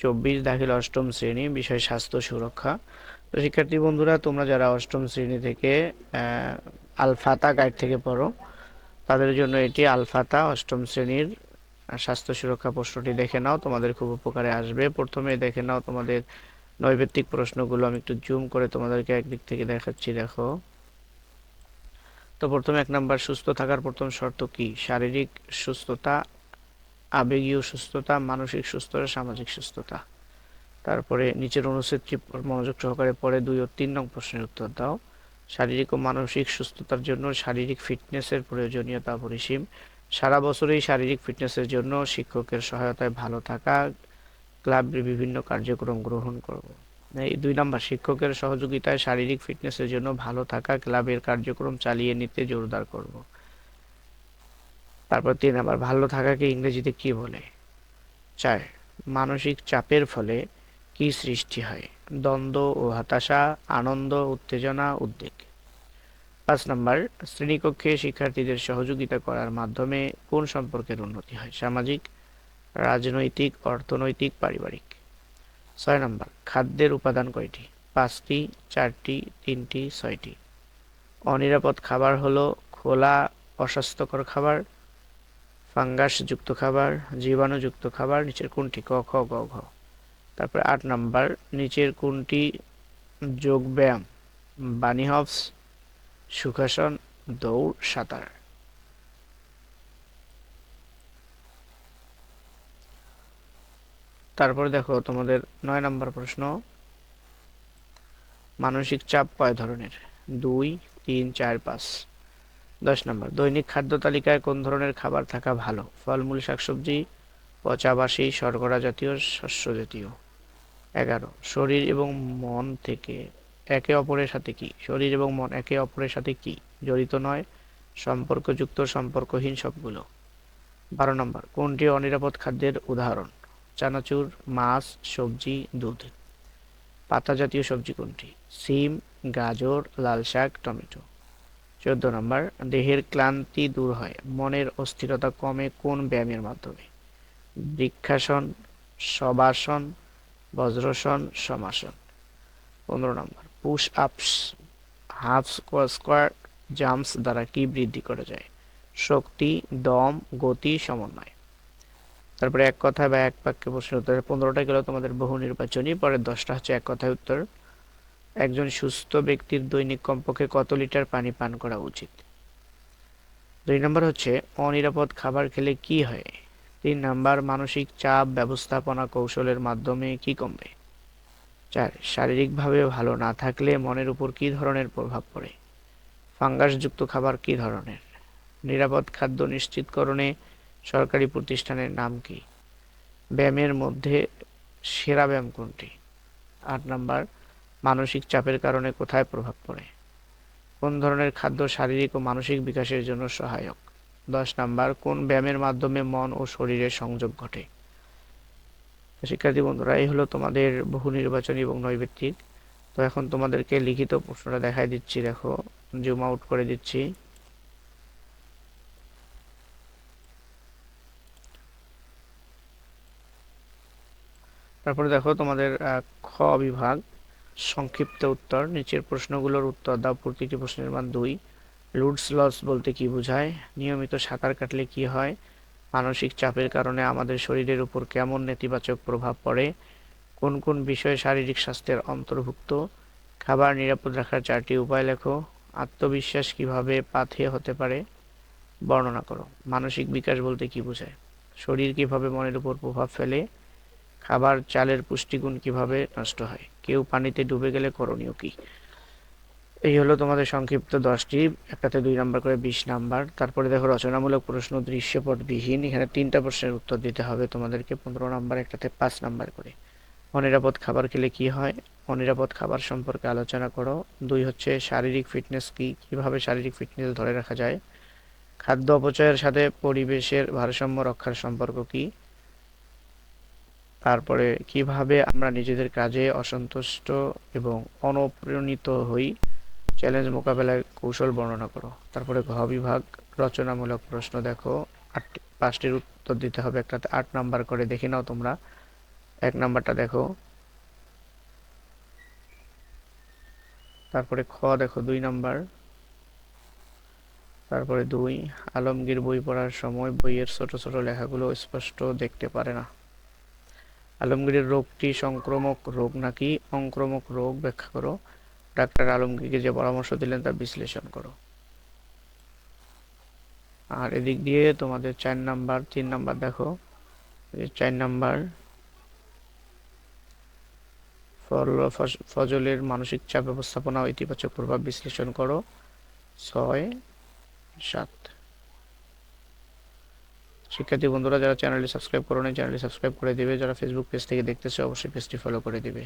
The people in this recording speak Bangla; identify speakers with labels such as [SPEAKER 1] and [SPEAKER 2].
[SPEAKER 1] চব্বিশ দাখিল অষ্টম শ্রেণি, বিষয় স্বাস্থ্য সুরক্ষা। তো শিক্ষার্থী বন্ধুরা, তোমরা যারা অষ্টম শ্রেণি থেকে আলফাতা গাইড থেকে পড়ো, তাদের জন্য এটি আলফাতা অষ্টম শ্রেণির স্বাস্থ্য সুরক্ষা প্রশ্নটি দেখে নাও। তোমাদের খুব উপকারে আসবে। প্রথমে দেখে নাও তোমাদের নৈবেত্তিক প্রশ্নগুলো। আমি একটু জুম করে তোমাদেরকে একদিক থেকে দেখাচ্ছি, দেখো। তো প্রথমে এক নাম্বার সুস্থ থাকার প্রথম শর্ত কি? শারীরিক সুস্থতা আবেগীয় সুস্থতা, মানসিক সুস্থতা, সামাজিক সুস্থতা। তারপরে নিচের অনুচ্ছেদটি মনোযোগ সহকারে পড়ে দুই ও তিন নং প্রশ্নের উত্তর দাও। শারীরিক ও মানসিক সুস্থতার জন্য শারীরিক ফিটনেসের প্রয়োজনীয়তা অপরিসীম। সারা বছরেই শারীরিক ফিটনেসের জন্য শিক্ষকের সহায়তায় ভালো থাকা ক্লাবের বিভিন্ন কার্যক্রম গ্রহণ করব। এই দুই নম্বর, শিক্ষকের সহযোগিতায় শারীরিক ফিটনেসের জন্য ভালো থাকা ক্লাবের কার্যক্রম চালিয়ে নিতে জোরদার করব। তারপর তিন, আবার ভালো থাকাকে ইংরেজিতে কি বলে? চার, মানসিক চাপের ফলে কি সৃষ্টি হয়? দ্বন্দ্ব ও হতাশা, আনন্দ, উত্তেজনা, উদ্বেগ। পাঁচ নম্বর, শ্রেণীকক্ষে শিক্ষার্থীদের সহযোগিতা করার মাধ্যমে কোন সম্পর্কের উন্নতি হয়? সামাজিক, রাজনৈতিক, অর্থনৈতিক, পারিবারিক। ছয় নম্বর, খাদ্যের উপাদান কয়টি? পাঁচটি, চারটি, তিনটি, ছয়টি। অনিরাপদ খাবার হলো খোলা, অস্বাস্থ্যকর খাবার ফাঙ্গাসযুক্ত খাবার জীবাণুযুক্ত খাবার, নিচের কোনটি? ক, খ, গ, ঘ। তারপরে আট নাম্বার, নিচের কোনটি? যোগ ব্যায়াম বানি হপস সুখাসন, দৌড়, সাঁতার। তারপর দেখো তোমাদের নয় নাম্বার প্রশ্ন। মানসিক চাপ কয় ধরনের? দুই, তিন, চার, পাঁচ। দশ নম্বর, দৈনিক খাদ্য তালিকায় কোন ধরনের খাবার থাকা ভালো? ফলমূল, শাকসবজি পচাবাসি শর্করা জাতীয়, শস্য জাতীয়। এগারো, শরীর এবং মন থেকে একে অপরের সাথে কি? শরীর এবং মন একে অপরের সাথে কি? জড়িত নয়, সম্পর্কযুক্ত, সম্পর্কহীন সবগুলো। বারো নম্বর, কোনটি অনিরাপদ খাদ্যের উদাহরণ? চানাচুর, মাছ, সবজি, দুধ। পাতা জাতীয় সবজি কোনটি? সিম, গাজর লাল শাক টমেটো। চোদ্দ নম্বর, দেহের ক্লান্তি দূর হয়, মনের অস্থিরতা কমে কোন ব্যায়ামের মাধ্যমে? বৃক্ষাসন, শবাসন, বজ্রসন, সমাসন। পনেরো নম্বর push ups half square, jumps দ্বারা কি বৃদ্ধি করা যায়? শক্তি, দম, গতি, সমন্বয়। তারপরে এক কথায় বা এক বাক্যে প্রশ্নের উত্তর, পনেরোটা গেল তোমাদের বহু নির্বাচনী পরের দশটা হচ্ছে এক কথায় উত্তর। একজন সুস্থ ব্যক্তির দৈনিক কমপক্ষে কত লিটার পানি পান করা উচিত? দুই নম্বর হচ্ছে, অনিরাপদ খাবার খেলে কি হয়? তিন নাম্বার, মানসিক চাপ ব্যবস্থাপনা কৌশলের মাধ্যমে কি কমবে? চার, শারীরিকভাবে ভালো না থাকলে মনের উপর কি ধরনের প্রভাব পড়ে? ফাঙ্গাসযুক্ত খাবার কি ধরনের? নিরাপদ খাদ্য নিশ্চিতকরণে সরকারি প্রতিষ্ঠানের নাম কি? ব্যায়ামের মধ্যে সেরা ব্যায়াম কোনটি? আট নাম্বার মানসিক চাপের কারণে কোথায় প্রভাব পড়ে? কোন ধরনের খাদ্য শারীরিক ও মানসিক বিকাশের জন্য সহায়ক? দশ নাম্বার, কোন ব্যায়ামের মাধ্যমে মন ও শরীরের সংযোগ ঘটে? শিক্ষার্থী বন্ধুরা, এই হলো তোমাদের বহু নির্বাচনী এবং নৈবেত্তিক তো এখন তোমাদেরকে লিখিত প্রশ্নটা দেখাই দিচ্ছি, দেখো জুম আউট করে দিচ্ছি। তারপরে দেখো তোমাদের খ বিভাগ। সংক্ষিপ্ত উত্তর। নিচের প্রশ্নগুলোর উত্তর দাও। প্রতিটি প্রশ্নের মান দুই। লুডস লস বলতে কি বোঝায়? নিয়মিত সাঁতার কাটলে কি হয়? মানসিক চাপের কারণে আমাদের শরীরের উপর কেমন নেতিবাচক প্রভাব পড়ে? কোন কোন বিষয়ে শারীরিক স্বাস্থ্যের অন্তর্ভুক্ত? খাবার নিরাপদ রাখার চারটি উপায় লেখো। আত্মবিশ্বাস কীভাবে পাথেয় হতে পারে? বর্ণনা করো। মানসিক বিকাশ বলতে কি বোঝায়? শরীর কীভাবে মনের উপর প্রভাব ফেলে? খাবার চালের পুষ্টিগুণ কীভাবে নষ্ট হয়? কেউ পানিতে ডুবে গেলে করণীয় কি? এই হলো তোমাদের সংক্ষিপ্ত দশটি, একটাতে দুই নাম্বার করে বিশ নাম্বার। তারপরে দেখো রচনামূলক প্রশ্ন দৃশ্যপটবিহীন, এখানে তিনটা প্রশ্নের উত্তর দিতে হবে তোমাদেরকে, পনেরো নাম্বার, একটাতে পাঁচ নাম্বার করে। অনিরাপদ খাবার খেলে কি হয়? অনিরাপদ খাবার সম্পর্কে আলোচনা করো। দুই হচ্ছে শারীরিক ফিটনেস কি? কীভাবে শারীরিক ফিটনেস ধরে রাখা যায়? খাদ্য অপচয়ের সাথে পরিবেশের ভারসাম্য রক্ষার সম্পর্ক কি? তারপরে কীভাবে আমরা নিজেদের কাজে অসন্তুষ্ট এবং অনুপ্রাণিত হই চ্যালেঞ্জ মোকাবেলায় কৌশল বর্ণনা করো। তারপরে ঘ বিভাগ, রচনামূলক প্রশ্ন দেখো। আটটি পাঁচটির উত্তর দিতে হবে, একটাতে আট নাম্বার করে দেখে নাও তোমরা। এক নাম্বারটা দেখো। তারপরে খ দেখো, দুই নাম্বার। তারপরে দুই, আলমগীর বই পড়ার সময় বইয়ের ছোট ছোট লেখাগুলো স্পষ্ট দেখতে পারে না। আলমগীরের রোগটি সংক্রমক রোগ নাকি? অংক্রমক রোগ ব্যাখ্যা করো। ডাক্তার আলমগীরকে যে পরামর্শ দিলেন তা বিশ্লেষণ করো। আর এদিক দিয়ে তোমাদের চার নাম্বার, তিন নাম্বার দেখো। চার নাম্বার ফজলের মানসিক চাপ ব্যবস্থাপনা ইতিবাচক প্রভাব বিশ্লেষণ করো। ছয়, সাত। শিক্ষার্থী বন্ধুরা, যারা চ্যানেলটি সাবস্ক্রাইব করো চ্যানেলটি সাবস্ক্রাইব করে দেবে। যারা ফেসবুক পেজ থেকে দেখতেছে, অবশ্যই পেজটি ফলো করে দিবে।